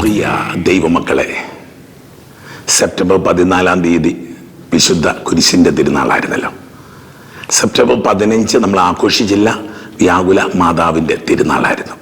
പ്രിയ ദൈവമക്കളെ സെപ്റ്റംബർ പതിനാലാം തീയതി വിശുദ്ധ കുരിശിന്റെ തിരുനാളായിരുന്നല്ലോ. സെപ്റ്റംബർ പതിനഞ്ച് നമ്മൾ ആഘോഷിച്ചില്ല വ്യാകുല മാതാവിന്റെ തിരുനാളായിരുന്നു.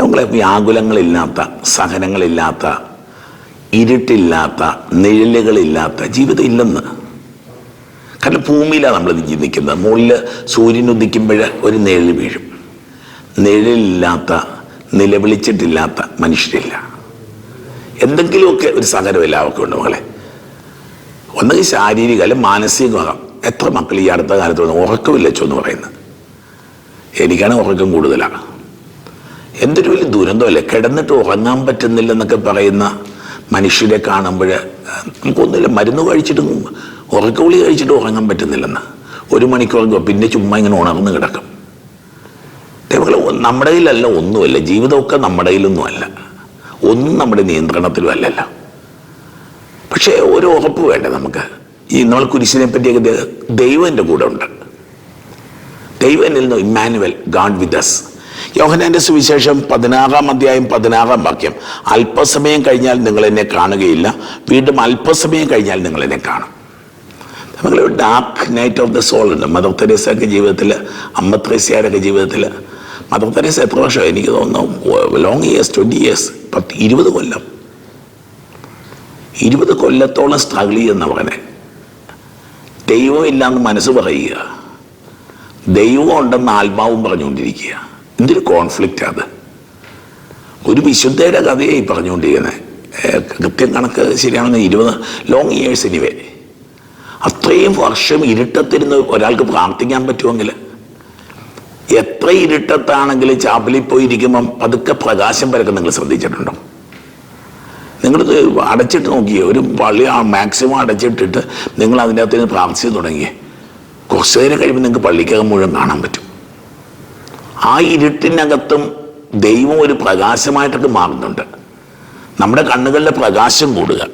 നമ്മളെ വ്യാകുലങ്ങളില്ലാത്ത സഹനങ്ങളില്ലാത്ത ഇരുട്ടില്ലാത്ത നിഴലുകളില്ലാത്ത ജീവിതം ഇല്ലെന്ന്. കാരണം ഭൂമിയിലാണ് നമ്മൾ നിൽക്കുന്നത് മുകളിൽ സൂര്യൻ ഉദിക്കുമ്പോൾ ഒരു നിഴൽ വീഴും. നിഴലില്ലാത്ത നിലവിളിച്ചിട്ടില്ലാത്ത മനുഷ്യരില്ല. എന്തെങ്കിലുമൊക്കെ ഒരു സഹനം എല്ലാവർക്കും ഉണ്ട് മകളെ. ഒന്നെങ്കിൽ ശാരീരിക അല്ലെങ്കിൽ മാനസികമാകാം. എത്ര മക്കൾ ഈ അടുത്ത കാലത്ത് വന്ന് ഉറക്കമില്ല എന്ന് പറയുന്നത്. എനിക്കാണ് ഉറക്കം കൂടുതലാണ്. എന്തൊരു വലിയ ദുരന്തമല്ലേ. കിടന്നിട്ട് ഉറങ്ങാൻ പറ്റുന്നില്ലെന്നൊക്കെ പറയുന്ന മനുഷ്യരെ കാണുമ്പോൾ നമുക്കൊന്നുമില്ല. മരുന്ന് കഴിച്ചിട്ട് ഉറക്കഗുളി കഴിച്ചിട്ട് ഉറങ്ങാൻ പറ്റുന്നില്ലെന്ന്. ഒരു മണിക്കൂർ പിന്നെ ചുമ്മാ ഇങ്ങനെ ഉണർന്ന് കിടക്കും. നമ്മുടെ കയ്യിലല്ല ഒന്നുമല്ല. ജീവിതമൊക്കെ നമ്മുടെ കയ്യിലൊന്നും അല്ല ഒന്നും നമ്മുടെ നിയന്ത്രണത്തിലും അല്ലല്ലോ. പക്ഷേ ഒരു ഉറപ്പ് വേണ്ടേ നമുക്ക്? ഈ നമ്മൾ കുരിശിനെ പറ്റിയൊക്കെ ദൈവന്റെ കൂടെ ഉണ്ട്. ദൈവം എന്നിൽ നിന്ന് ഇമ്മാനുവൽ ഗാഡ് വിത്ത് അസ് യോഹനാന്റെ സുവിശേഷം പതിനാറാം അധ്യായം പതിനാറാം വാക്യം. അല്പസമയം കഴിഞ്ഞാൽ നിങ്ങൾ എന്നെ കാണുകയില്ല. വീണ്ടും അല്പസമയം കഴിഞ്ഞാൽ നിങ്ങൾ എന്നെ കാണും. നമ്മൾ dark night of the soul ഉണ്ട്. മദർ തെരേസയൊക്കെ ജീവിതത്തിൽ അമ്മ തെരേസയാരൊക്കെ ജീവിതത്തിൽ മദർ തെരേസ എത്ര വർഷം എനിക്ക് തോന്നുന്നു ലോങ് ഇയേഴ്സ് ട്വന്റി ഇയേഴ്സ് പത്ത് ഇരുപത് കൊല്ലം. ഇരുപത് കൊല്ലത്തോളം സ്ട്രഗിൾ ചെയ്യുന്ന മകനെ ദൈവം ഇല്ലാന്ന് മനസ്സ് പറയുക. ദൈവം ഉണ്ടെന്ന് ആത്മാവും പറഞ്ഞുകൊണ്ടിരിക്കുക. എന്തൊരു കോൺഫ്ലിക്റ്റ് അത്. ഒരു വിശുദ്ധയുടെ കഥയായി പറഞ്ഞുകൊണ്ടിരിക്കുന്നത് കൃത്യം കണക്ക് ശരിയാണെന്ന് ഇരുപത് ലോങ് ഇയേഴ്സ് വരെ അത്രയും വർഷം ഇരുട്ടത്തിരുന്ന് ഒരാൾക്ക് പ്രാർത്ഥിക്കാൻ പറ്റുമെങ്കിൽ എത്ര ഇരുട്ടത്താണെങ്കിലും ചാപ്പലിൽ പോയിരിക്കുമ്പം പതുക്കെ പ്രകാശം പരക്കം നിങ്ങൾ ശ്രദ്ധിച്ചിട്ടുണ്ടോ? നിങ്ങൾ അടച്ചിട്ട് നോക്കിയേ ഒരു പള്ളി മാക്സിമം അടച്ചിട്ടിട്ട് നിങ്ങൾ അതിന്റെ അകത്ത് നിന്ന് പ്രാർത്ഥിച്ച് തുടങ്ങിയേ. കുറച്ച് നേരം കഴിയുമ്പോൾ നിങ്ങൾക്ക് പള്ളിക്കകം മുഴുവൻ കാണാൻ പറ്റും. ആ ഇരുട്ടിനകത്തും ദൈവം ഒരു പ്രകാശമായിട്ടൊക്കെ മാറുന്നുണ്ട്. നമ്മുടെ കണ്ണുകളിലെ പ്രകാശം കൂടുക.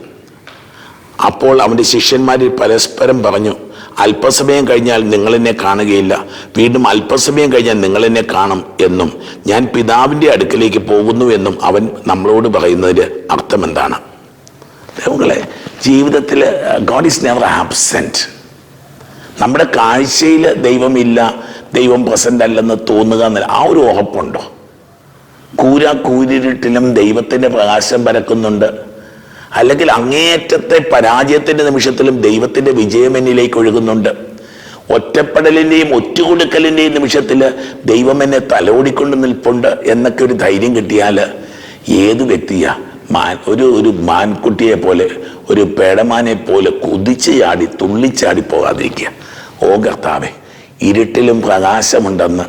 അപ്പോൾ അവന്റെ ശിഷ്യന്മാർ പരസ്പരം പറഞ്ഞു അല്പസമയം കഴിഞ്ഞാൽ നിങ്ങളെന്നെ കാണുകയില്ല. വീണ്ടും അല്പസമയം കഴിഞ്ഞാൽ നിങ്ങളെന്നെ കാണും എന്നും ഞാൻ പിതാവിന്റെ അടുക്കലേക്ക് പോകുന്നു എന്നും അവൻ നമ്മളോട് പറയുന്നതിന് അർത്ഥം എന്താണ് ദൈവങ്ങളെ ജീവിതത്തിൽ ഗോഡ് ഈസ് നെവർ ആബ്സെന്റ് നമ്മുടെ കാഴ്ചയിൽ ദൈവമില്ല ദൈവം പ്രസന്റ് അല്ലെന്ന് തോന്നുക എന്നല്ല ആ ഒരു ഉറപ്പുണ്ടോ? കൂര കൂരിരുട്ടിലും ദൈവത്തിന്റെ പ്രകാശം പരക്കുന്നുണ്ട്. അല്ലെങ്കിൽ അങ്ങേയറ്റത്തെ പരാജയത്തിന്റെ നിമിഷത്തിലും ദൈവത്തിന്റെ വിജയം എന്നിലേക്ക് ഒഴുകുന്നുണ്ട്. ഒറ്റപ്പെടലിന്റെയും ഒറ്റുകൊടുക്കലിന്റെയും നിമിഷത്തിൽ ദൈവം എന്നെ തലോടിക്കൊണ്ട് നിൽപ്പുണ്ട് എന്നൊക്കെ ഒരു ധൈര്യം കിട്ടിയാൽ ഏത് വ്യക്തിയാ? മാൻ ഒരു ഒരു മാൻകുട്ടിയെ പോലെ ഒരു പേടമാനെ പോലെ കുതിച്ച് ചാടി തുള്ളിച്ചാടി പോകാതിരിക്കുക. ഓ കർത്താവെ ഇരുട്ടിലും പ്രകാശമുണ്ടെന്ന്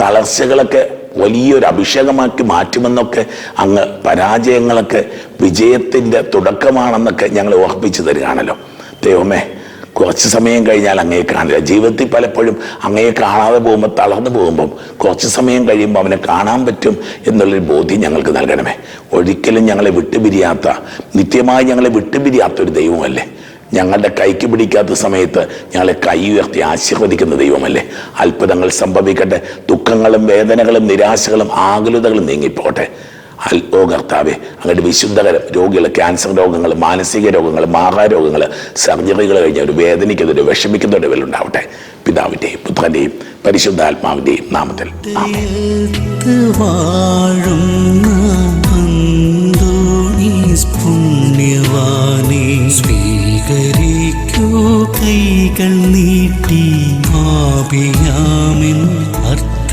തളർച്ചകളൊക്കെ വലിയൊരു അഭിഷേകമാക്കി മാറ്റുമെന്നൊക്കെ അങ്ങ് പരാജയങ്ങളൊക്കെ വിജയത്തിന്റെ തുടക്കമാണെന്നൊക്കെ ഞങ്ങൾ ഓർപ്പിച്ചു തരികയാണല്ലോ. ദൈവമേ കുറച്ച് സമയം കഴിഞ്ഞാൽ അങ്ങയെ കാണില്ല ജീവിതത്തിൽ പലപ്പോഴും അങ്ങയെ കാണാതെ പോകുമ്പോൾ തളർന്നു പോകുമ്പം കുറച്ച് സമയം കഴിയുമ്പോൾ അവനെ കാണാൻ പറ്റും എന്നുള്ളൊരു ബോധ്യം ഞങ്ങൾക്ക് നൽകണമേ. ഒരിക്കലും ഞങ്ങളെ വിട്ടുപിരിയാത്ത നിത്യമായി ഞങ്ങളെ വിട്ടുപിരിയാത്ത ഒരു ദൈവമല്ലേ? ഞങ്ങളുടെ കൈക്ക് പിടിക്കാത്ത സമയത്ത് ഞങ്ങളെ കൈ ഉയർത്തി ആശീർവദിക്കുന്ന ദൈവമല്ലേ? അത്ഭുതങ്ങൾ സംഭവിക്കട്ടെ. ദുഃഖങ്ങളും വേദനകളും നിരാശകളും ആകുലതകളും നീങ്ങിപ്പോട്ടെ. ഓ കർത്താവെ അങ്ങയുടെ വിശുദ്ധകരം രോഗികൾ ക്യാൻസർ രോഗങ്ങൾ മാനസിക രോഗങ്ങൾ മാഹാരോഗങ്ങൾ സർജറികൾ കഴിഞ്ഞ ഒരു വേദനിക്കുന്നൊരു വിഷമിക്കുന്നൊരു ഉണ്ടാവട്ടെ. പിതാവിന്റെയും പുത്രന്റെയും പരിശുദ്ധാത്മാവിന്റെയും നാമത്തിൽ.